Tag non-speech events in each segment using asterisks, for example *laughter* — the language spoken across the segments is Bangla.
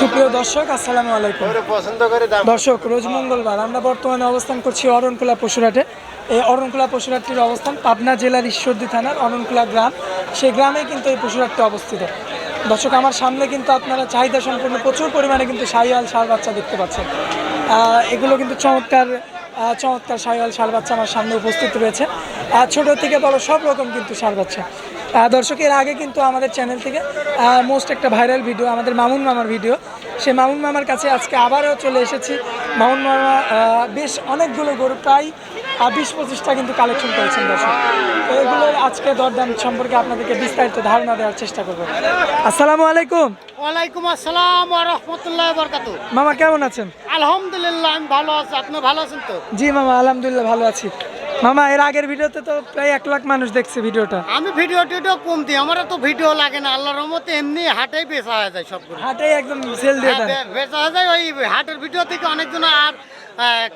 সুপ্রিয় দর্শক আসসালামু আলাইকুম। দর্শক রোজ মঙ্গলবার আমরা বর্তমানে অবস্থান করছি অরণকুলা পশুরাটে এই অরণকুলা পশুরাটটির অবস্থান পাবনা জেলার ঈশ্বরদী থানার অরণকুলা গ্রাম। সেই গ্রামে কিন্তু এই পশুরাটটি অবস্থিত। দর্শক আমার সামনে কিন্তু আপনারা চাহিদা সম্পন্ন প্রচুর পরিমাণে কিন্তু সাইয়াল ষাঁড় বাচ্চা দেখতে পাচ্ছেন। আহ, এগুলো কিন্তু চমৎকার চমৎকার সাইয়াল ষাঁড় বাচ্চা আমার সামনে উপস্থিত রয়েছে। আর ছোট থেকে বড় সব রকম কিন্তু ষাঁড় বাচ্চা। দর্শক এর আগে কিন্তু আমাদের চ্যানেল থেকে মোস্ট একটা ভাইরাল ভিডিও আমাদের মামুন মামার ভিডিও সে মামুন মামার কাছে আজকে আবারও চলে এসেছি। মামুন মামা বেশ অনেকগুলো গরু প্রায় বিশ পঁচিশটা কিন্তু কালেকশন করেছেন দর্শক। তো এগুলোর আজকে দরদাম সম্পর্কে আপনাদেরকে বিস্তারিত ধারণা দেওয়ার চেষ্টা করব। আসসালামু আলাইকুম। ওয়ালাইকুম আসসালাম ওয়া রাহমাতুল্লাহি ওয়া বারাকাতু মামা কেমন আছেন? আলহামদুলিল্লাহ আমি ভালো আছি। আপনি ভালো আছেন তো? জি মামা আলহামদুলিল্লাহ ভালো আছি। মামা এর আগের ভিডিওতে তো প্রায় এক লাখ মানুষ দেখছে ভিডিওটা। আমি ভিডিও টিডিও কম দিই আমার তো ভিডিও লাগে না আল্লাহর রহমতে এমনি হাটেই বেচা হয়ে যায় সবগুলো। হাটেই একদম সেল দিয়ে দেন। বেচা হয়ে যায় ওই হাটের ভিডিও থেকে অনেকজন আর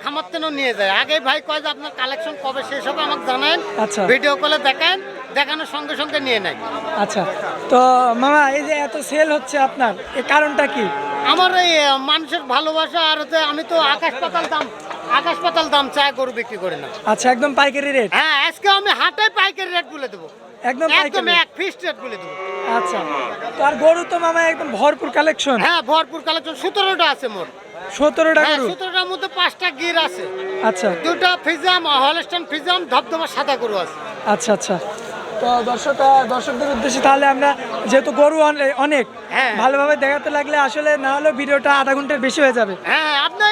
খামার তেনও নিয়ে যায়। আগে ভাই কয় যে আপনার কালেকশন কবে শেষ হবে আমাকে জানেন? আচ্ছা। ভিডিও কলে দেখান দেখানোর সঙ্গে সঙ্গে নিয়ে নেয়। আচ্ছা। তো মামা এই যে এত সেল হচ্ছে আপনার এর কারণটা কি? আমার এই মানুষের ভালোবাসা আর হচ্ছে আমি তো আকাশ পাতাল দাম আকাশ পাতাল দাম চায় গরু বিক্রি করি না। আচ্ছা একদম পাইকারি রেট হ্যাঁ আজকে আমি হাটে পাইকারি রেট বলে দেবো। একদম একদম এক ফিক্সড রেট বলে দেবো। আচ্ছা তো আর গরু তো মামা একদম ভরপুর কালেকশন হ্যাঁ ভরপুর কালেকশন সতেরোটা আছে মোট। সতেরোটা হ্যাঁ গরু? সতেরোটার মধ্যে পাঁচটা গির আছে। আচ্ছা। দুটা ফিজাম হলস্টান ফিজাম ধবধবা সাদা গরু আছে। আচ্ছা আচ্ছা। তো দর্শক দর্শকদের উদ্দেশ্যে তাহলে আমরা যেহেতু গরু অনে- অনেক হ্যাঁ। ভালোভাবে দেখাতে লাগলে আসলে না হলে ভিডিওটা আধা ঘণ্টার বেশি হয়ে যাবে। হ্যাঁ আপনার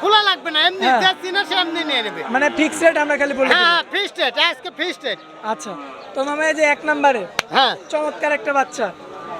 খোলা লাগবে না এমনি হ্যাঁ। যা চিনা সে এমনি নিয়ে নেবে। মানে ফিক্স রেট আমরা খালি বলে হ্যাঁ। ফিক্সড রেট আজকে ফিক্সড রেট আচ্ছা তো মামা এই যে এক নম্বরে হ্যাঁ। চমৎকার একটা বাচ্চা।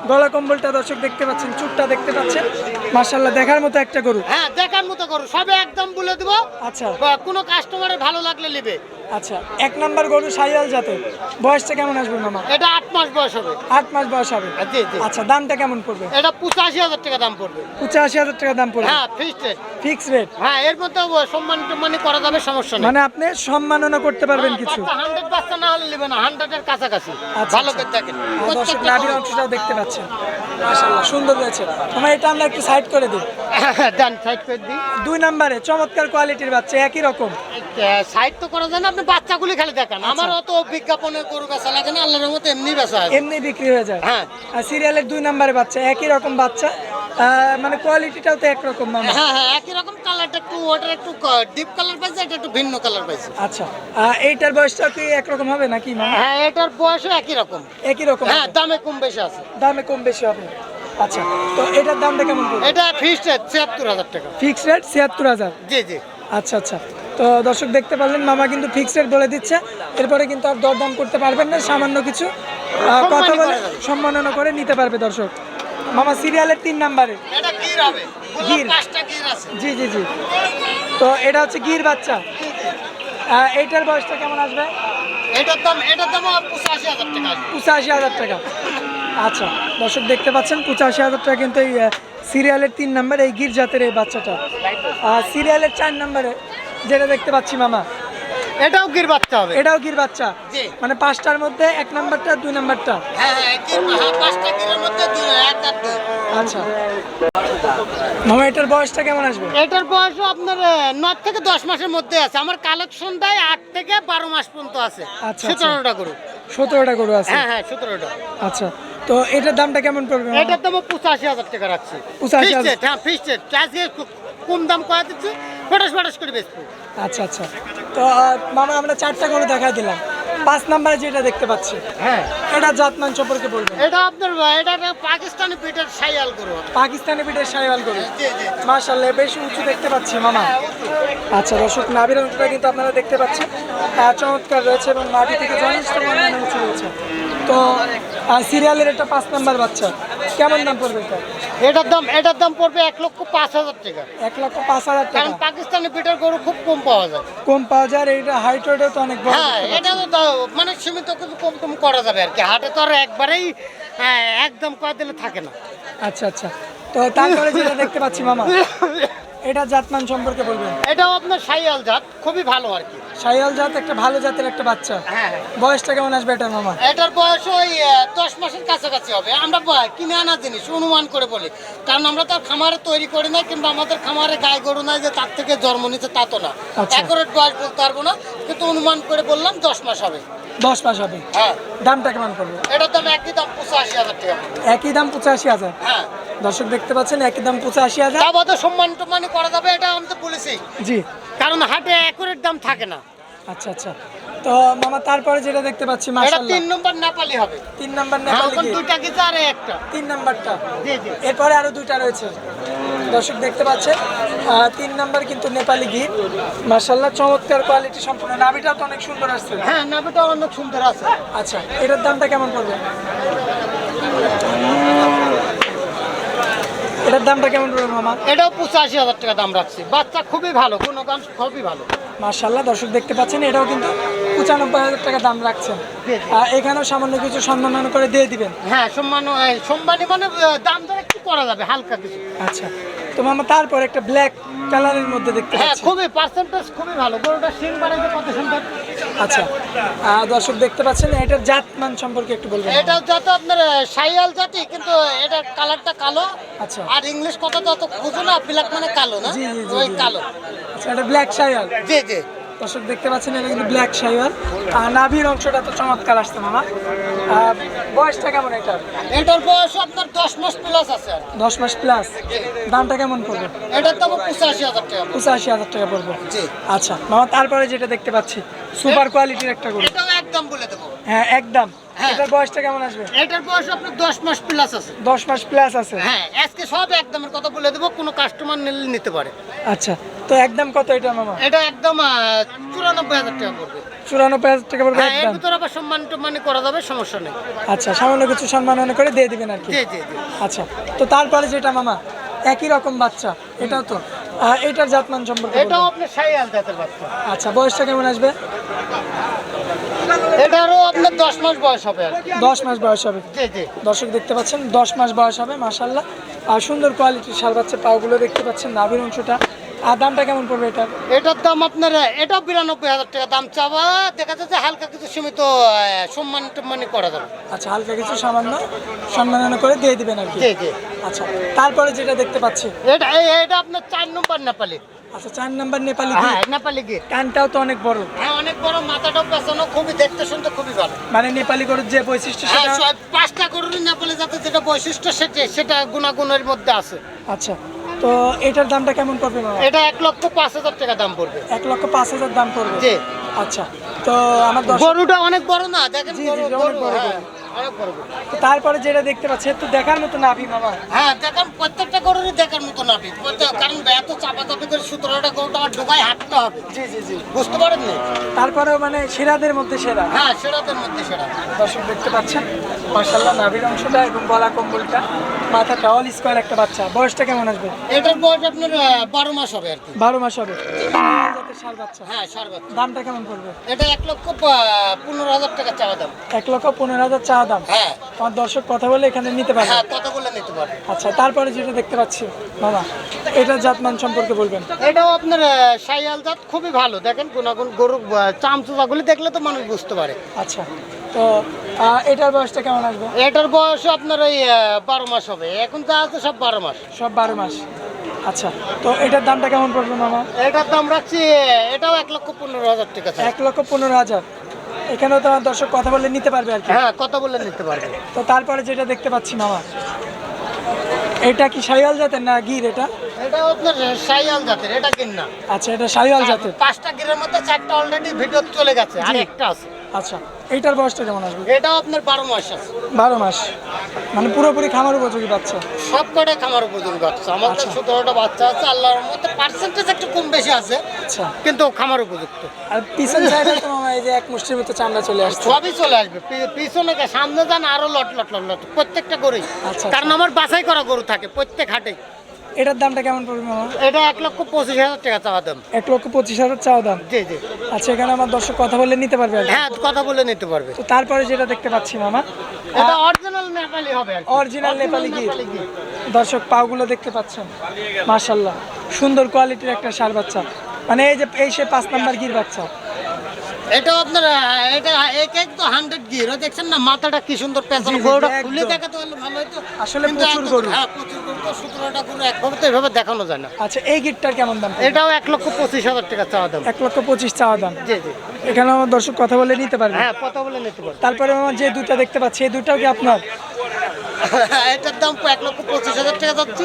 গলা কম্বলটা দর্শক দেখতে পাচ্ছেন চুটটা দেখতে পাচ্ছেন। মার্শাল্লাহ দেখার মতো একটা গরু। হ্যাঁ দেখার মতো গরু সবে একদম বলে দেবো। আচ্ছা। কোনো কাস্টমারের ভালো লাগলে নেবে। আচ্ছা এক নাম্বার গরু সাইয়াল জাতের। বয়সটা কেমন আসবে মামা? এটা আট মাস বয়স হবে। আট মাস বয়স হবে। হ্যাঁ, আচ্ছা দামটা কেমন পড়বে? এটা পঁচাশি হাজার টাকা দাম পড়বে। পঁচাশি হাজার টাকা দাম পড়বে? হ্যাঁ ফিক্সড রেট ফিক্স রেট হ্যাঁ এর মধ্যে সম্মান করা যাবে সমস্যা নেই। মানে আপনি সম্মাননা করতে পারবেন কিছু? হান্ড্রেড বাচ্চা না হলে নেবে না হান্ড্রেডের কাছাকাছি। আচ্ছা, ভালো আচ্ছা। করে দেখেন। দর্শক নাভির অংশটাও দেখতে পাচ্ছেন। মাশাআল্লাহ সুন্দর রয়েছে আমরা এটা আমরা একটু সাইড করে দিই। *laughs* ডান সাইড করে দিই। দুই নম্বরে চমৎকার কোয়ালিটির বাচ্চা একই রকম। সাইড তো করা যায় না আপনি বাচ্চাগুলি খালি দেখান। আচ্ছা। আমার অত বিজ্ঞাপনের গরু বেচা লাগে না আল্লাহর মতো এমনি বেচা হয়। এমনি বিক্রি হয়ে যায়। হ্যাঁ। আর সিরিয়ালের দুই নম্বরে বাচ্চা একই রকম বাচ্চা। মানে কোয়ালিটিটাও তো একরকম মামা। হ্যাঁ হ্যাঁ একই রকম কালারটা একটু ওটার একটু ডিপ কালার পাইছে এটা একটু ভিন্ন কালার পাইছে। আচ্ছা। এইটার বয়সটা কি একরকম হবে নাকি হ্যাঁ এটার বয়সও একই রকম। একই রকম হ্যাঁ দামে কম বেশি আছে। দামে কম বেশি হবে। আচ্ছা তো এটার দামটা কেমন এটা ফিক্সড রেট ছিয়াত্তর হাজার টাকা। ফিক্স রেট ছিয়াত্তর হাজার। জি জি। আচ্ছা আচ্ছা। তো দর্শক দেখতে পারলেন মামা কিন্তু ফিক্সড রেট বলে দিচ্ছে। এরপরে কিন্তু আর দরদাম করতে পারবেন না সামান্য কিছু কথা বলে সম্মাননা করে নিতে পারবে দর্শক। মামা সিরিয়ালের তিন নাম্বারে গির জি জি জি। তো এটা হচ্ছে গির বাচ্চা। এইটার বয়সটা কেমন আসবে? এটার দাম এটার দাম পঁচাশি হাজার টাকা পঁচাশি হাজার টাকা। আচ্ছা দর্শক দেখতে পাচ্ছেন পঁচাশি হাজার টাকা কিন্তু এই সিরিয়ালের তিন নাম্বার এই গির জাতের এই বাচ্চাটা। আর সিরিয়ালের চার নাম্বারে যেটা দেখতে পাচ্ছি মামা। এটাও গির বাচ্চা হবে। এটাও গির বাচ্চা। মানে পাঁচটার মধ্যে এক নাম্বারটা দুই নাম্বারটা। হ্যাঁ হ্যাঁ হ্যাঁ, আচ্ছা। মামা এটার বয়সটা কেমন আসবে? এটার বয়স আপনার নয় থেকে দশ মাসের মধ্যে আছে। আমার কালেকশন দেয় আট থেকে বারো মাস পর্যন্ত আছে। আচ্ছা, সতেরোটা গরু। সতেরোটা গরু আছে? হ্যাঁ হ্যাঁ সতেরোটা। আচ্ছা। তো এটার দামটা কেমন পড়বে এটার দাম পঁচাশি হাজার টাকা রাখছি। 85,000 Fixed rate, হ্যাঁ ফিক্সড আজকে কম দাম করা দিচ্ছি? ফটাস ফটাস করে বেচবো। আচ্ছা আচ্ছা। তো মামা আমরা চারটা গরু দেখা দিলাম। পাঁচ নাম্বারে যেটা দেখতে পাচ্ছি হ্যাঁ। এটা জাতমান সম্পর্কে বলবেন? এটা আপনার এটা পাকিস্তানি পিটের সাইয়াল গরু। পাকিস্তানি পিঠের সাইওয়াল গরু। মাশাল্লাহ বেশ উঁচু দেখতে পাচ্ছি মামা। আচ্ছা দর্শক নাভির অংশটা কিন্তু আপনারা দেখতে পাচ্ছেন। চমৎকার রয়েছে এবং মাটি থেকে যথেষ্ট পরিমাণে উঁচু রয়েছে। তো সিরিয়ালের একটা পাঁচ নাম্বার বাচ্চা। কেমন দাম পড়বে এটা? এটার দাম এটার দাম পড়বে এক লক্ষ পাঁচ হাজার টাকা। এক লক্ষ পাঁচ হাজার কারণ টাকা পাকিস্তানি পিটের গরু খুব কম পাওয়া যায়। কম পাওয়া যায় এইটা হাইট ওয়েটও তো অনেক হ্যাঁ এটা তো মানে সীমিত কিছু কম কম করা যাবে আর কি। হাটে তো আর একবারেই হ্যাঁ, একদম কয় দিলে থাকে না। আচ্ছা আচ্ছা। তো তারপরে যেটা দেখতে পাচ্ছি মামা। *laughs* এটা জাতমান সম্পর্কে বলবেন? এটাও আপনার সাইয়াল জাত খুবই ভালো আর কি। সাইয়াল জাত একটা ভালো জাতের একটা বাচ্চা। হ্যাঁ হ্যাঁ। বয়সটা কেমন আসবে এটার মামা? এটার বয়স ওই দশ মাসের কাছাকাছি হবে। আমরা কিনে আনা জিনিস অনুমান করে বলি। কারণ আমরা তো খামারে তৈরি করি না কিংবা আমাদের খামারে গায়ে গরু নাই যে তার থেকে জন্ম নিতে তা তো না। আচ্ছা। বয়স বলতে পারব না কিন্তু অনুমান করে বললাম দশ মাস হবে। দশ মাস হবে। হ্যাঁ। দামটা কেমন পড়বে? এটার দাম একই দাম পঁচাশি হাজার টাকা। একই দাম পঁচাশি হাজার? হ্যাঁ। দর্শক দেখতে পাচ্ছেন একই দাম পঁচাশি হাজার। তা সম্মান টম্মানি করা যাবে এটা আমি তো বলেছি। জি। কারণ হাটে অ্যাকুরেট দাম থাকে না। আচ্ছা আচ্ছা। তো মামা তারপরে যেটা দেখতে পাচ্ছি মাশাআল্লাহ। তিন নম্বর নেপালি হবে। তিন নাম্বার হ্যাঁ নেপালি গির। দুইটা গেছে আর একটা। তিন নাম্বারটা? জি জি। এরপরে আরও দুইটা রয়েছে। দর্শক দেখতে পাচ্ছেন। তিন নাম্বার কিন্তু নেপালি গির। মার্শাল্লাহ চমৎকার কোয়ালিটি সম্পূর্ণ নাভিটাও তো অনেক সুন্দর আসছে। হ্যাঁ নাবিটা অনেক সুন্দর আছে। আচ্ছা এটার দামটা কেমন পড়বে? এটার দামটা কেমন পড়বে মামা? এটাও পঁচাশি হাজার টাকা দাম রাখছি। বাচ্চা খুবই ভালো গুণগান খুবই ভালো। মার্শাল্লাহ দর্শক দেখতে পাচ্ছেন এটাও কিন্তু পঁচানব্বই হাজার টাকা দাম রাখছেন। এখানেও সামান্য কিছু সম্মান করে দিয়ে দিবেন। হ্যাঁ সম্মান সম্মানী মানে দাম দরে কি করা যাবে হালকা কিছু। আচ্ছা। তো মামা তারপর একটা ব্ল্যাক কালারের মধ্যে দেখতে হ্যাঁ খুবই পার্সেন্টেজ খুবই ভালো। গরুটা সিং বাড়াইতে কত সুন্দর। আচ্ছা দর্শক দেখতে পাচ্ছেন এটার জাত মান সম্পর্কে একটু বলবেন। এটা যত আপনার সাইয়াল জাতি কিন্তু এটার কালারটা কালো। আচ্ছা। আর ইংলিশ কথা যত বুঝো না ব্ল্যাক মানে কালো না? ওই কালো। আচ্ছা এটা ব্ল্যাক সাইয়াল জি জি। দর্শক দেখতে পাচ্ছেন এটা কিন্তু ব্ল্যাক শাইওয়াল আর নাভির অংশটা তো চমৎকার আসছে মামা। বয়সটা কেমন এটার? এটার বয়স আপনার দশ মাস প্লাস আছে। দশ মাস প্লাস দামটা কেমন পড়বে? এটার দাম পঁচাশি হাজার টাকা। পঁচাশি হাজার টাকা পড়বে। জি। আচ্ছা মামা তারপরে যেটা দেখতে পাচ্ছি সুপার কোয়ালিটির একটা গরু। এটাও একদম বলে দেবো। হ্যাঁ একদম। হ্যাঁ। এটার বয়সটা কেমন আসবে? এটার বয়স আপনার দশ মাস প্লাস আছে। দশ মাস প্লাস আছে। হ্যাঁ আজকে সব একদমের কথা বলে দেবো কোনো কাস্টমার নিলে নিতে পারে। আচ্ছা তো একদম কত এটা মামা? এটা একদম চুরানব্বই হাজার টাকা পড়বে। চুরানব্বই হাজার টাকা পড়বে হ্যাঁ এর ভিতরে আবার সম্মান করা যাবে সমস্যা নেই। আচ্ছা সামান্য কিছু সম্মান মনে করে দিয়ে দিবেন আর কি। আচ্ছা তো তারপরে যেটা মামা একই রকম বাচ্চা এটাও তো। এটার জাতমান সম্পর্কে এটাও বলবেন। আপনার সাইয়াল জাতের বাচ্চা। আচ্ছা বয়সটা কেমন আসবে? এটারও আপনার দশ মাস বয়স হবে আর কি। দশ মাস বয়স হবে। দর্শক দেখতে পাচ্ছেন দশ মাস বয়স হবে মাসাল্লাহ আর সুন্দর কোয়ালিটির শাল বাচ্চা পাগুলো দেখতে পাচ্ছেন নাভির অংশটা। আর দামটা কেমন পড়বে এটা এটার দাম আপনার এটাও বিরানব্বই হাজার টাকা দাম চাওয়া দেখা যাচ্ছে হালকা কিছু সীমিত সম্মান টম্মানি করা যাবে। আচ্ছা হালকা কিছু সামান্য সম্মাননা করে দিয়ে দিবেন আর কি? জি জি। আচ্ছা তারপরে যেটা দেখতে পাচ্ছি। এটা এটা আপনার চার নম্বর নেপালি। আচ্ছা চার নাম্বার নেপালি হ্যাঁ নেপালি গিয়ে কানটাও তো অনেক বড়। হ্যাঁ অনেক বড় মাথাটাও পেছানো খুবই দেখতে শুনতে খুবই ভালো। মানে নেপালি গরুর যে বৈশিষ্ট্য হ্যাঁ, সেটা পাঁচটা গরুর নেপালে যাতে যেটা বৈশিষ্ট্য সেটা সেটা গুণাগুণের মধ্যে আছে। আচ্ছা তো এটার দামটা কেমন পড়বে মামা এটা এক লক্ষ পাঁচ হাজার টাকা দাম পড়বে। এক লক্ষ পাঁচ হাজার দাম পড়বে? জি। আচ্ছা তো আমার গরুটা অনেক বড় না? দেখেন অনেক বড় হ্যাঁ। তারপরে যেটা দেখতে পাচ্ছি একটু দেখার মতো নাভি মামা হ্যাঁ দেখেন প্রত্যেকটা গরুরই দেখার মতো নাবি কারণ এত চাপা চাপি করে সতেরোটা গরুটা আমার ঢোকায় হাঁটতে হবে। জি জি জি। বুঝতে পারেন নি তারপরেও মানে সেরাদের মধ্যে সেরা। হ্যাঁ সেরাদের মধ্যে সেরা। দর্শক দেখতে পাচ্ছেন মার্শাল্লাহ নাভির অংশটা এবং গলা কম্বলটা। মাথাটা অল স্কোয়ার একটা বাচ্চা। বয়সটা কেমন আসবে? এটার বয়স আপনার বারো মাস হবে আর কি। বারো মাস হবে। জাতের বাচ্চা। হ্যাঁ সার বাচ্চা। দামটা কেমন পড়বে? এটা এক লক্ষ পনেরো হাজার টাকা চাওয়া দাম। এক লক্ষ পনেরো হাজার চা দাম? হ্যাঁ। আমার দর্শক কথা বলে এখানে নিতে পারবে? হ্যাঁ কথা বলে নিতে পারে আচ্ছা তারপরে যেটা দেখতে পাচ্ছি মামা এটার জাতমান সম্পর্কে বলবেন। এটাও আপনার সাইয়াল জাত খুবই ভালো। দেখেন গুণাগুণ গরু চামচুচাগুলি দেখলে তো মানুষ বুঝতে পারে। আচ্ছা। তো এটার বয়সটা কেমন আসবে? এটার বয়স আপনার ওই বারো মাস হবে। এখন যা আছে সব বারো মাস। সব বারো মাস। আচ্ছা তো এটার দামটা কেমন পড়বে মামা? এটার দাম রাখছি এটাও এক লক্ষ পনেরো হাজার টাকা চাই। এক লক্ষ পনেরো হাজার। এখানেও তো আমার দর্শক কথা বলে নিতে পারবে আর কি। হ্যাঁ কথা বলে নিতে পারবে। তো তারপরে যেটা দেখতে পাচ্ছি মামা এটা কি শাহিয়াল জাতের না গির এটা? এটা আপনার সাইয়াল জাতের এটা কিন না। আচ্ছা এটা শাহিয়াল জাতের। পাঁচটা গিরের মধ্যে চারটা অলরেডি ভিডিও চলে গেছে আর একটা আছে। আচ্ছা এইটার বয়সটা কেমন আসবে? এটাও আপনার বারো মাস আছে। বারো মাস। মানে পুরোপুরি খামার উপযোগী বাচ্চা? সব কটা খামার উপযোগী বাচ্চা। আমার আচ্ছা। সতেরোটা বাচ্চা আছে আল্লাহর মধ্যে পার্সেন্টেজ একটু কম বেশি আছে আচ্ছা। কিন্তু খামার উপযুক্ত। আর পিছন সাইডে তো মামা এই যে এক মুষ্টির মতো চামড়া চলে আসছে। সবই চলে আসবে। পিছনে সামনে যান আরও লট লট লট লট। প্রত্যেকটা গরুই। আচ্ছা, কারণ আমার বাছাই করা গরু থাকে প্রত্যেক হাটে এটার দামটা কেমন পড়বে মামা? এটা এক লক্ষ পঁচিশ হাজার টাকা চাওয়া দাম। এক লক্ষ পঁচিশ হাজার চাওয়া দাম? জি জি। আচ্ছা এখানে আমার দর্শক কথা বলে নিতে পারবে হ্যাঁ কথা বলে নিতে পারবে। তো তারপরে যেটা দেখতে পাচ্ছি মামা এটা অরিজিনাল নেপালি হবে কি। অরিজিনাল নেপালি গির। দর্শক পাগুলো দেখতে পাচ্ছেন। মাশাল্লাহ সুন্দর কোয়ালিটির একটা সার বাচ্চা। মানে এই যে এই সে পাঁচ নাম্বার গির বাচ্চা। এটা আপনার এটা এক এক তো হান্ড্রেড গির দেখছেন না মাথাটা কি সুন্দর জি, গরুটা খুলে দেখা তো ভালো হতো আসলে কিন্তু প্রচুর গরু। হ্যাঁ প্রচুর গরু তো সতেরোটা গরু একভাবে তো এভাবে দেখানো যায় না। আচ্ছা এই গিরটার কেমন দাম? এটাও এক লক্ষ পঁচিশ হাজার টাকা চাওয়া দাম। এক লক্ষ পঁচিশ চাওয়া দাম। জি জি। এখানে আমার দর্শক কথা বলে নিতে পারবে। হ্যাঁ কথা বলে নিতে পারবে। তারপরে আমার যে দুটা দেখতে পাচ্ছি এই দুটাও কি আপনার? *laughs* এটার দাম এক লক্ষ পঁচিশ হাজার টাকা যাচ্ছে।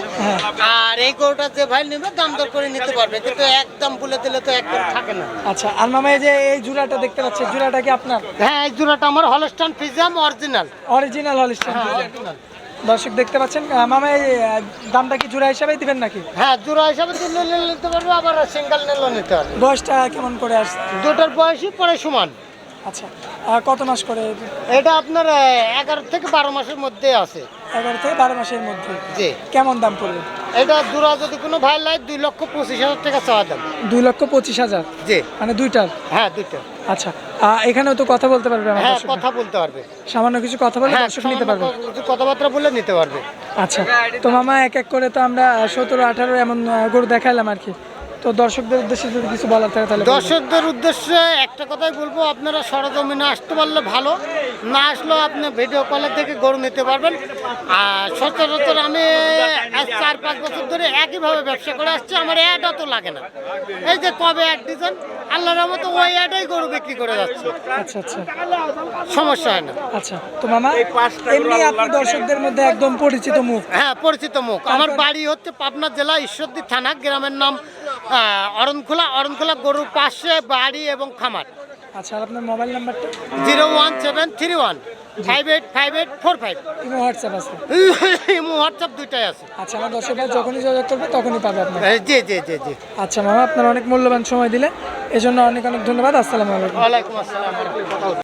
আর এই গরুটা যে ভাই নেবে দাম দর করে নিতে পারবে। কিন্তু একদম বলে দিলে তো একদম থাকে না। আচ্ছা আর মামা এই যে এই জুড়াটা দেখতে পাচ্ছি জুড়াটা কি আপনার? হ্যাঁ এই জোড়াটা আমার হলস্টান ফিজাম অরিজিনাল অরিজিনাল হলিস্টার হ্যাঁ দর্শক দেখতে পাচ্ছেন মামা এই দামটা কি জোড়া হিসাবেই দিবেন নাকি? হ্যাঁ জোড়া হিসাবে দিলে নিতে পারবে আবার সিঙ্গেল নিলেও নিতে পারবে। বয়সটা কেমন করে আসছে? দুটোর বয়সই পরে সমান। আচ্ছা কত মাস করে এটা আপনার এগারো থেকে বারো মাসের মধ্যে আছে। এগারো থেকে বারো মাসের মধ্যে। জি। কেমন দাম পড়বে? এটা জোড়া যদি কোনো ভাই লাই দুই লক্ষ পঁচিশ হাজার টাকা চাওয়া দাম। দুই লক্ষ পঁচিশ হাজার? জি। মানে দুইটার? হ্যাঁ দুটো আচ্ছা এখানেও তো কথা বলতে পারবে হ্যাঁ কথা বলতে পারবে। সামান্য কিছু কথা বলে হ্যাঁ দর্শক নিতে পারবে। কথাবার্তা বলে নিতে পারবে। আচ্ছা তো মামা এক এক করে তো আমরা সতেরো আঠারো এমন গরু দেখাইলাম আর কি। তো দর্শকদের উদ্দেশ্যে যদি কিছু বলার থাকে তাহলে দর্শকদের উদ্দেশ্যে একটা কথাই বলব আপনারা সরজমিনে আসতে পারলে ভালো না আসলেও আপনি ভিডিও কলের থেকে গরু নিতে পারবেন। আর সচরাচর আমি আজ চার পাঁচ বছর ধরে একইভাবে ব্যবসা করে আসছি আমার অ্যাড অত লাগে না। এই যে কবে অ্যাড দিয়েছেন আল্লাহর মতো ওই অ্যাডেই গরু বিক্রি করে যাচ্ছে। আচ্ছা আচ্ছা। সমস্যা হয় না। আচ্ছা তো মামা এমনি আপনি দর্শকদের মধ্যে একদম পরিচিত মুখ। হ্যাঁ পরিচিত মুখ। আমার বাড়ি হচ্ছে পাবনা জেলা ঈশ্বরদী থানা গ্রামের নাম অরণখোলা অরণখোলা গরুর পাশে বাড়ি এবং খামার। আচ্ছা আপনার মোবাইল নাম্বারটা? Zero one seven three one five eight five eight four five. Imo WhatsApp আছে। *laughs* ইমো হোয়াটসঅ্যাপ দুইটাই আছে। আচ্ছা আমার দর্শকরা যখনই যোগাযোগ করবে তখনই পাবে আপনার জি জি জি জি। আচ্ছা মামা আপনার অনেক মূল্যবান সময় দিলে এজন্য অনেক অনেক ধন্যবাদ। আসসালামু আলাইকুম। ওয়ালাইকুম আসসালাম।